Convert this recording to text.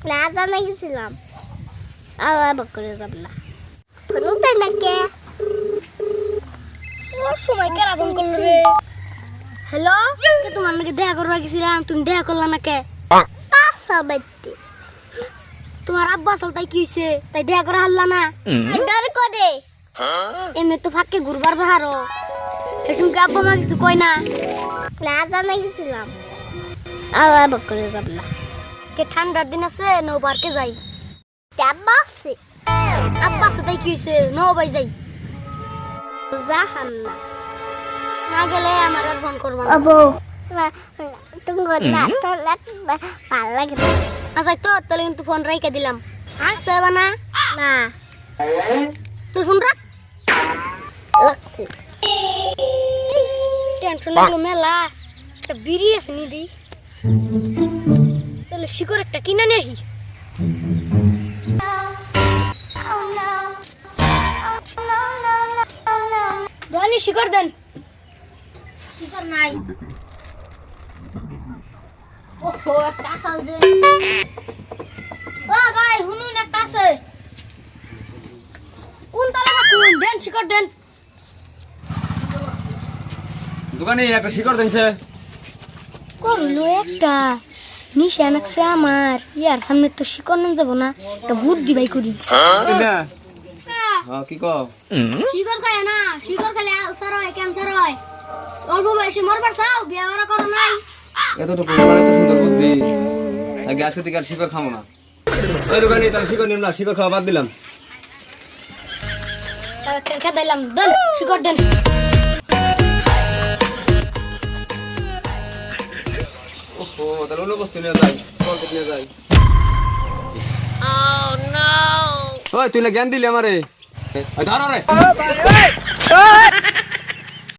না জানা গেছিলাম আবার বকরে যাব না ফোন তাই না কে সময় কেরা ফোন করল রে হ্যালো কে তোমার নাকি দেখা করবা গেছিলাম তুমি দেখা করলা না কে পাঁচশো বাইতে তোমার আব্বা আসল তাই কি হইছে তাই দেখা করা হারলা না ডর করে এমনি তো ফাঁকে ঘুরবার যাহারো এসুমকে আব্বা মা কিছু কয় না না জানা গেছিলাম আবার বকরে যাব না আজকে ঠান্ডার দিন আছে নৌ পার্কে যাই আছে। আব্বা আছে তাই কি হইছে নৌ বাই যাই। না না গেলে আমার আর ফোন করবা না। আবো তুমি না তো ভালো লাগে না। আচ্ছা তো তাহলে কিন্তু ফোন রাইকে দিলাম। হ্যাঁ? সেবা না। তোর ফোন রাখ। লাগছে। টেনশন মেলা। বিড়ি আছে নি দি তাহলে শিকড় একটা কিনে ধনী শিকড় দেন। নাই। ওহো একটা আসাল যে। ও ভাই হুনুন একটা আছে। কোন তালা কোন? দেন শিকড় দেন। দোকানে একটা শিকড় দিনছে। করল একটা। নিশান আছে আমার। ইয়ার সামনে তো শিকড় নিয়ে যাব না একটা বুদ্ধি বাই করি। না হ্যাঁ কি কও? শিকড় খায় না শিকড় খেলে আলসার হয় ক্যান্সার হয়। অল্প বয়সে মরবার চাও বিয়ে করা করো নাই মানে এত সুন্দর বুদ্ধি। আগে আজকে থেকে আর শিকড় খাব না। ওই দোকানে তাহলে শিকড় নিলাম না শিকড় খাওয়া বাদ দিলাম। খেয়ে দিলাম দেন শিকড় দেন। ও তাহলে অন্য বস্তু নিয়ে যাই। oh, পকেট নিয়ে তুই না জ্ঞান দিলি আমারে? ধর রে। oh,